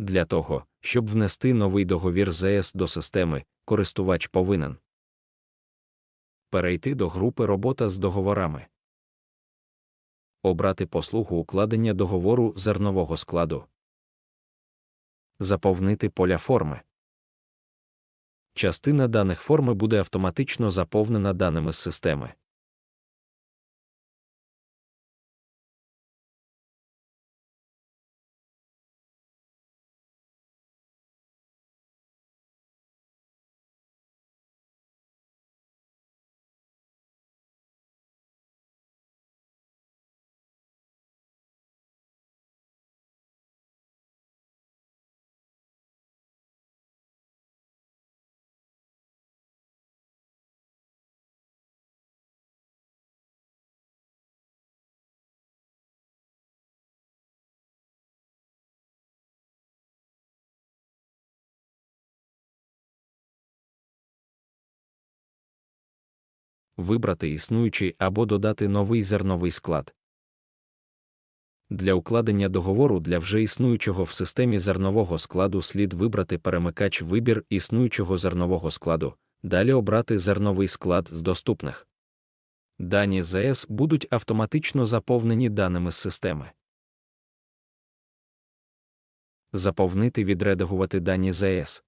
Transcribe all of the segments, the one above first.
Для того, щоб внести новий договір ЗС до системи, користувач повинен перейти до групи Робота з договорами, обрати послугу укладення договору зернового складу, заповнити поля форми. Частина даних форми буде автоматично заповнена даними з системи. Вибрати існуючий або додати новий зерновий склад. Для укладення договору для вже існуючого в системі зернового складу слід вибрати перемикач вибір існуючого зернового складу, далі обрати зерновий склад з доступних. Дані ЗС будуть автоматично заповнені даними з системи. Заповнити відредагувати дані ЗС.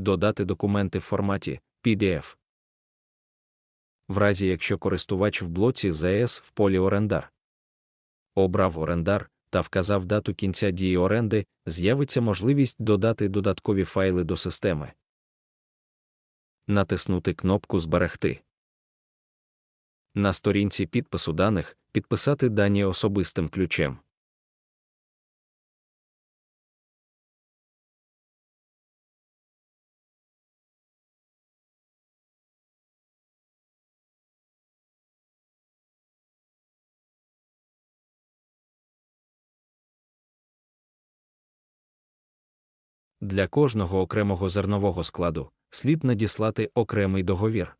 Додати документи в форматі PDF. В разі якщо користувач в блоці ЗС в полі орендар обрав орендар та вказав дату кінця дії оренди, з'явиться можливість додати додаткові файли до системи. Натиснути кнопку Зберегти. На сторінці підпису даних підписати дані особистим ключем. Для кожного окремого зернового складу слід надіслати окремий договір.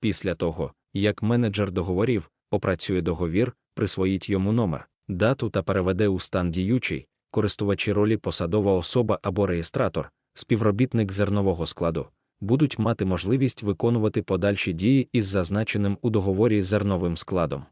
Після того, як менеджер договорів опрацює договір, присвоїть йому номер, дату та переведе у стан діючий, користувачі ролі посадова особа або реєстратор, співробітник зернового складу, будуть мати можливість виконувати подальші дії із зазначеним у договорі зерновим складом.